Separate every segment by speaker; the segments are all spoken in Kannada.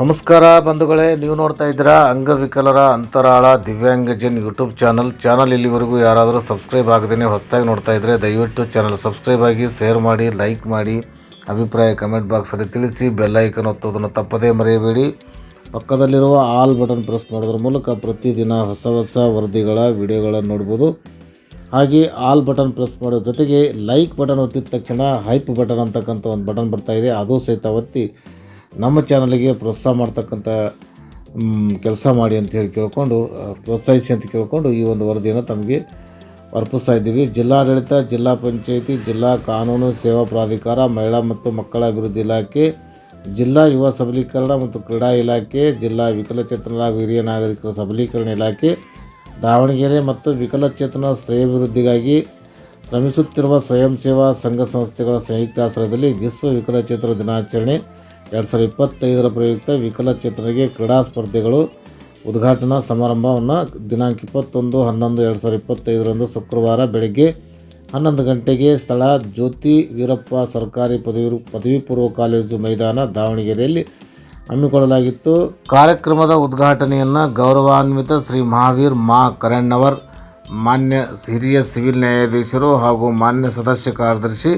Speaker 1: ನಮಸ್ಕಾರ ಬಂಧುಗಳೇ ನೀವು ನೋಡ್ತಾ ಇದ್ದೀರಾ ಅಂಗವಿಕಲರ ಅಂತರಾಳ ದಿವ್ಯಾಂಗಜನ್ ಯೂಟ್ಯೂಬ್ ಚಾನಲ್ ಚಾನಲ್ ಇಲ್ಲಿವರೆಗೂ ಯಾರಾದರೂ ಸಬ್ಸ್ಕ್ರೈಬ್ ಆಗದೇ ಹೊಸದಾಗಿ ನೋಡ್ತಾ ಇದ್ದರೆ ದಯವಿಟ್ಟು ಚಾನಲ್ ಸಬ್ಸ್ಕ್ರೈಬ್ ಆಗಿ ಶೇರ್ ಮಾಡಿ ಲೈಕ್ ಮಾಡಿ ಅಭಿಪ್ರಾಯ ಕಮೆಂಟ್ ಬಾಕ್ಸಲ್ಲಿ ತಿಳಿಸಿ ಬೆಲ್ಲೈಕನ್ ಒತ್ತೋದನ್ನು ತಪ್ಪದೇ ಮರೆಯಬೇಡಿ ಪಕ್ಕದಲ್ಲಿರುವ ಆಲ್ ಬಟನ್ ಪ್ರೆಸ್ ಮಾಡೋದ್ರ ಮೂಲಕ ಪ್ರತಿದಿನ ಹೊಸ ಹೊಸ ವರದಿಗಳ ವಿಡಿಯೋಗಳನ್ನು ನೋಡ್ಬೋದು ಹಾಗೆ ಆಲ್ ಬಟನ್ ಪ್ರೆಸ್ ಮಾಡೋ ಜೊತೆಗೆ ಲೈಕ್ ಬಟನ್ ಒತ್ತಿದ ತಕ್ಷಣ ಹೈಪ್ ಬಟನ್ ಅಂತಕ್ಕಂಥ ಒಂದು ಬಟನ್ ಬರ್ತಾಯಿದೆ ಅದು ಸಹಿತ ಒತ್ತಿ ನಮ್ಮ ಚಾನಲಿಗೆ ಪ್ರೋತ್ಸಾಹ ಮಾಡ್ತಕ್ಕಂಥ ಕೆಲಸ ಮಾಡಿ ಅಂತ ಹೇಳಿ ಕೇಳಿಕೊಂಡು ಪ್ರೋತ್ಸಾಹಿಸಿ ಅಂತ ಕೇಳಿಕೊಂಡು ಈ ಒಂದು ವರದಿಯನ್ನು ತಮಗೆ ಅರ್ಪಿಸ್ತಾ ಇದ್ದೀವಿ ಜಿಲ್ಲಾಡಳಿತ ಜಿಲ್ಲಾ ಪಂಚಾಯಿತಿ ಜಿಲ್ಲಾ ಕಾನೂನು ಸೇವಾ ಪ್ರಾಧಿಕಾರ ಮಹಿಳಾ ಮತ್ತು ಮಕ್ಕಳ ಅಭಿವೃದ್ಧಿ ಇಲಾಖೆ ಜಿಲ್ಲಾ ಯುವ ಸಬಲೀಕರಣ ಮತ್ತು ಕ್ರೀಡಾ ಇಲಾಖೆ ಜಿಲ್ಲಾ ವಿಕಲಚೇತನ ಹಾಗೂ ಹಿರಿಯ ನಾಗರಿಕರ ಸಬಲೀಕರಣ ಇಲಾಖೆ ದಾವಣಗೆರೆ ಮತ್ತು ವಿಕಲಚೇತನ ಅಭಿವೃದ್ಧಿಗಾಗಿ ಶ್ರಮಿಸುತ್ತಿರುವ ಸ್ವಯಂ ಸೇವಾ ಸಂಘ ಸಂಸ್ಥೆಗಳ ಸಂಯುಕ್ತಾಶ್ರಯದಲ್ಲಿ ವಿಶ್ವ ವಿಕಲಚೇತನ ದಿನಾಚರಣೆ ಎರಡು ಸಾವಿರದ ಇಪ್ಪತ್ತೈದರ ಪ್ರಯುಕ್ತ ವಿಕಲಚೇತನರಿಗೆ ಕ್ರೀಡಾ ಸ್ಪರ್ಧೆಗಳು ಉದ್ಘಾಟನಾ ಸಮಾರಂಭವನ್ನು ದಿನಾಂಕ ಇಪ್ಪತ್ತೊಂದು ಹನ್ನೊಂದು ಎರಡು ಸಾವಿರದ ಇಪ್ಪತ್ತೈದರಂದು ಶುಕ್ರವಾರ ಬೆಳಗ್ಗೆ ಹನ್ನೊಂದು ಗಂಟೆಗೆ ಸ್ಥಳ ಜ್ಯೋತಿ ವೀರಪ್ಪ ಸರ್ಕಾರಿ ಪದವಿ ಪದವಿ ಪೂರ್ವ ಕಾಲೇಜು ಮೈದಾನ ದಾವಣಗೆರೆಯಲ್ಲಿ ಹಮ್ಮಿಕೊಳ್ಳಲಾಗಿತ್ತು ಕಾರ್ಯಕ್ರಮದ ಉದ್ಘಾಟನೆಯನ್ನು ಗೌರವಾನ್ವಿತ ಶ್ರೀ ಮಹಾವೀರ್ ಮಾ ಕರಣ್ಣವರ್ ಮಾನ್ಯ ಹಿರಿಯ ಸಿವಿಲ್ ನ್ಯಾಯಾಧೀಶರು ಹಾಗೂ ಮಾನ್ಯ ಸದಸ್ಯ ಕಾರ್ಯದರ್ಶಿ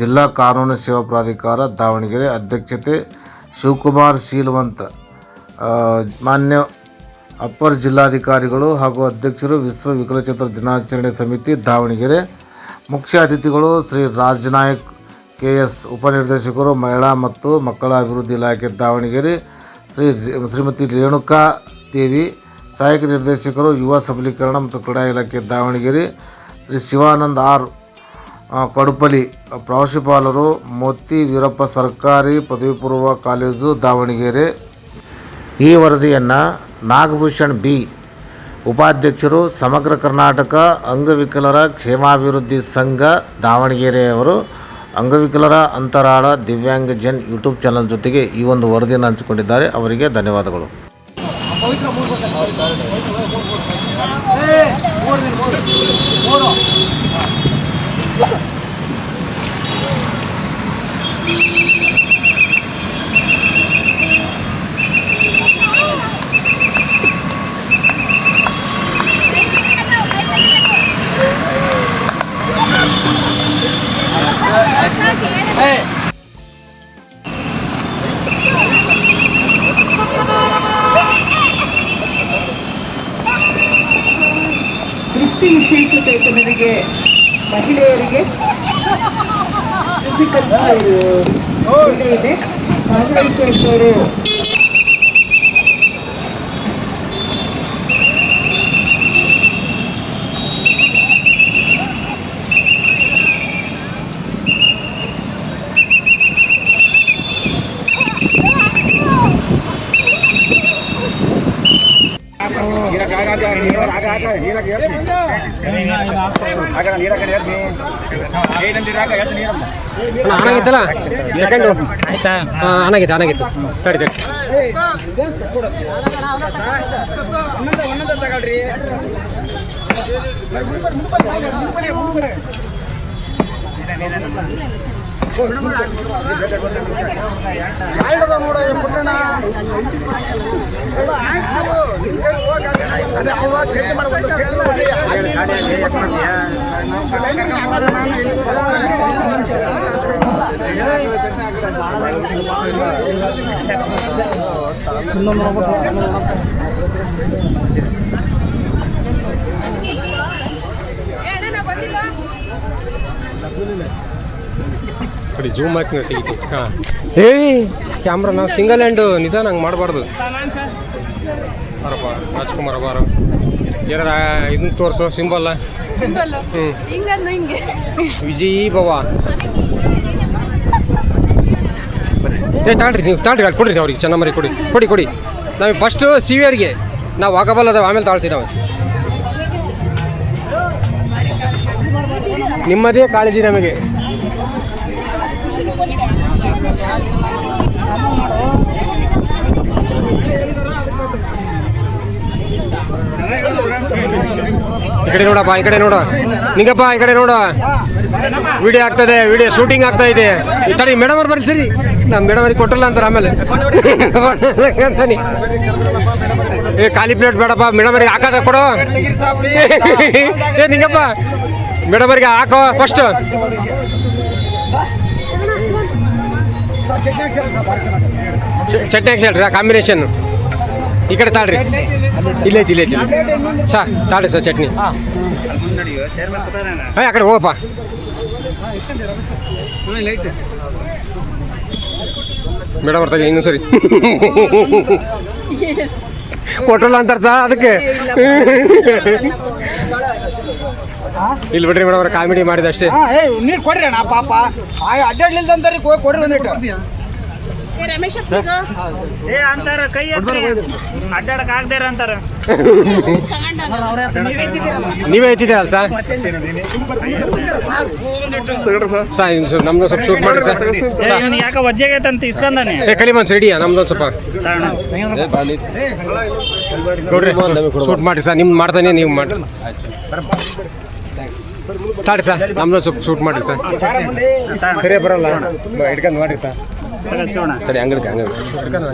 Speaker 1: ಜಿಲ್ಲಾ ಕಾನೂನು ಸೇವಾ ಪ್ರಾಧಿಕಾರ ದಾವಣಗೆರೆ ಅಧ್ಯಕ್ಷತೆ ಶಿವಕುಮಾರ್ ಶೀಲ್ವಂತ ಮಾನ್ಯ ಅಪ್ಪರ್ ಜಿಲ್ಲಾಧಿಕಾರಿಗಳು ಹಾಗೂ ಅಧ್ಯಕ್ಷರು ವಿಶ್ವ ವಿಕಲಚೇತನ ದಿನಾಚರಣೆ ಸಮಿತಿ ದಾವಣಗೆರೆ ಮುಖ್ಯ ಅತಿಥಿಗಳು ಶ್ರೀ ರಾಜನಾಯಕ್ ಕೆ ಎಸ್ ಉಪನಿರ್ದೇಶಕರು ಮಹಿಳಾ ಮತ್ತು ಮಕ್ಕಳ ಅಭಿವೃದ್ಧಿ ಇಲಾಖೆ ದಾವಣಗೆರೆ ಶ್ರೀ ಶ್ರೀಮತಿ ರೇಣುಕಾ ದೇವಿ ಸಹಾಯಕ ನಿರ್ದೇಶಕರು ಯುವ ಸಬಲೀಕರಣ ಮತ್ತು ಕ್ರೀಡಾ ಇಲಾಖೆ ದಾವಣಗೆರೆ ಶ್ರೀ ಶಿವಾನಂದ್ ಆರ್ ಕಡುಪಲಿ ಪ್ರಾಂಶುಪಾಲರು ಮೋತಿ ವೀರಪ್ಪ ಸರ್ಕಾರಿ ಪದವಿ ಪೂರ್ವ ಕಾಲೇಜು ದಾವಣಗೆರೆ ಈ ವರದಿಯನ್ನು ನಾಗಭೂಷಣ್ ಬಿ ಉಪಾಧ್ಯಕ್ಷರು ಸಮಗ್ರ ಕರ್ನಾಟಕ ಅಂಗವಿಕಲರ ಕ್ಷೇಮಾಭಿವೃದ್ಧಿ ಸಂಘ ದಾವಣಗೆರೆಯವರು ಅಂಗವಿಕಲರ ಅಂತರಾಳ ದಿವ್ಯಾಂಗ ಜನ್ ಯೂಟ್ಯೂಬ್ ಚಾನಲ್ ಜೊತೆಗೆ ಈ ಒಂದು ವರದಿಯನ್ನು ಹಂಚಿಕೊಂಡಿದ್ದಾರೆ ಅವರಿಗೆ ಧನ್ಯವಾದಗಳು ಅವರಿಗೆ ಮಹಿಳೆಯರಿಗೆ ಫಿಸಿಕಲ್ ಇದೆ ಭಾಗವಹಿಸುವಂಥವರು
Speaker 2: ಅಣ್ಣಾಗಿತ್ತಲ್ಲ ಸೆಕೆಂಡು ಆಯ್ತಾ ಹಾಂ ಅಣ್ಣಾಗಿತ್ತು ಅಣ್ಣಾಗಿತ್ತು ಸರಿ ಸರಿ ತಗೊಳ್ರಿ ನೋಡ ಪುಟ್ಟಣ್ಣ ಅಡಿ ಜೂಮ್ ಹಾಕಿ ಹಾಂ ಏ ಕ್ಯಾಮ್ರಾ ನಾವು ಸಿಂಗಲ್ ಹ್ಯಾಂಡು ನಿಧಾನ ಹಂಗೆ ಮಾಡಬಾರ್ದು ಅವರಪ್ಪ ರಾಜ್ಕುಮಾರ್ ಅಬ್ಬಾರು ಏನಾರ ಇದನ್ನ ತೋರಿಸು ಸಿಂಬಲ್ ಹ್ಞೂ ವಿಜಯ್ ಭವ ಏ ತಾಳ್ರಿ ನೀವು ತಾಳ್ರಿ ಅಲ್ಲಿ ಕೊಡ್ರಿ ಅವ್ರಿಗೆ ಚೆನ್ನಾಗಿ ಕೊಡಿ ಕೊಡಿ ಕೊಡಿ ನಾವು ಫಸ್ಟು ಸಿ ವಿಯರ್ಗೆ ನಾವು ಆಗಬಲ್ಲದ ಆಮೇಲೆ ತಾಳ್ತೀವಿ ನಾವು ನಿಮ್ಮದೇ ಕಾಳಜಿ ನಮಗೆ ಈ ಕಡೆ ನೋಡಪ್ಪ ಈ ಕಡೆ ನೋಡ ನಿಂಗಪ್ಪ ಈ ಕಡೆ ನೋಡ ವಿಡಿಯೋ ಆಗ್ತದೆ ವಿಡಿಯೋ ಶೂಟಿಂಗ್ ಆಗ್ತಾ ಇದೆ ಸರಿ ಮೇಡಮ್ ಅವ್ರು ಬರ್ಲಿ ಸರಿ ನಮ್ಮ ಮೇಡಮ್ ಅವ್ರಿಗೆ ಕೊಟ್ಟಲ್ಲ ಅಂತಾರೆ ಆಮೇಲೆ ಏ ಖಾಲಿ ಪ್ಲೇಟ್ ಬೇಡಪ್ಪ ಮೇಡಮ್ ಅವ್ರಿಗೆ ಹಾಕದ ಕೊಡು ಏ ನಿಂಗಪ್ಪ ಮೇಡಮ್ ಅವ್ರಿಗೆ ಹಾಕೋ ಫಸ್ಟ್ ಚಟ್ನಿ ಹಾಕ್ಸಲ್ರಿ ಆ ಕಾಂಬಿನೇಷನ್ ಈ ಕಡೆ ತಾಳ್ರಿ ಇಲ್ಲೇ ಇಲ್ಲೈತಿ ಇಲ್ಲೇ ಸಾ ತಾಳ್ರಿ ಸರ್ ಚಟ್ನಿ ಹಾಂ ಆ ಕಡೆ ಹೋಗಪ್ಪ ಬೇಡ ಬರ್ತಾಗೆ ಇನ್ನೊಂದ್ಸರಿ ಕೊಟ್ರಲ್ಲ ಅಂತಾರೆ ಸಾ ಅದಕ್ಕೆ ಇಲ್ಲಿ ಬಿಡ್ರಿ ಮೇಡಮ್ ಕಾಮಿಡಿ ಮಾಡಿದಷ್ಟೇ
Speaker 3: ನೀರು ಕೊಡ್ರಿ ಅಣ್ಣ ಪಾಪ ಅಡ್ಡಾಡ್ಲಿಲ್ದಂತಾರೆ ಕೊಡ್ರಿ ಒಂದಿಟ್ಟು
Speaker 4: ರಮೇಶ್
Speaker 5: ಏ ಅಂತಾರ ಕೈ ಅಡ್ಡಾಡಕ್ ಆಗದೇ
Speaker 2: ನೀವೇ ಎತ್ತಿದ್ದೀರಲ್ಲ ಸರ್ ಸರ್ ನಮ್ದು ಸ್ವಲ್ಪ ಶೂಟ್ ಮಾಡಿ ಸರ್
Speaker 6: ಯಾಕೆ ವಜ್ಜೆಗೆ ಅಂತ ಇಸ್ಕೊಂಡಾನೆ
Speaker 2: ಏ ಕಲಿ ಮನ್ಸು ಹಿಡಿಯ ನಮ್ದೊಂದು ಸ್ವಲ್ಪ ನೋಡ್ರಿ ಶೂಟ್ ಮಾಡಿ ಸರ್ ನಿಮ್ದು ಮಾಡ್ತಾನೆ ನೀವು ಮಾಡಿ ತಾಡಿ ಸರ್ ನಮ್ದೊಂದು ಸ್ವಲ್ಪ ಶೂಟ್ ಮಾಡಿ ಸರ್
Speaker 7: ಸರಿ ಬರಲ್ಲ ಹಿಡ್ಕೊಂಡು ಮಾಡಿ ಸರ್ ಸರಿ ಹಂಗಡಿಕೆ ಹಂಗಡಿಕೆ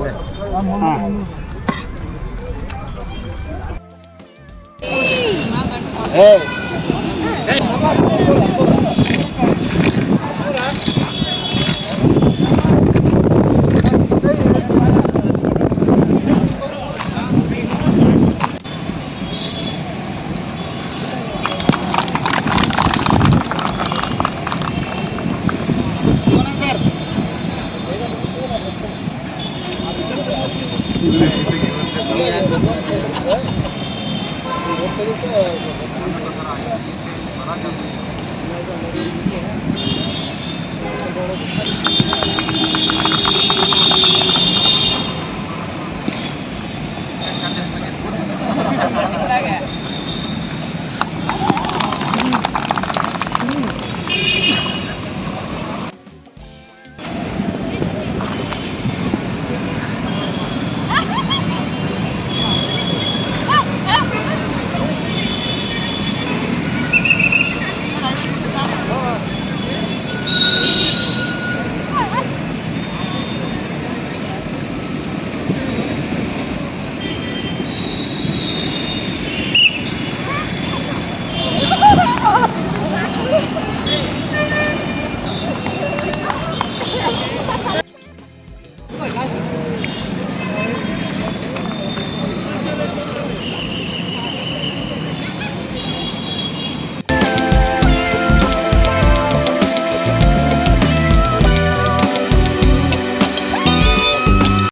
Speaker 7: Thank you.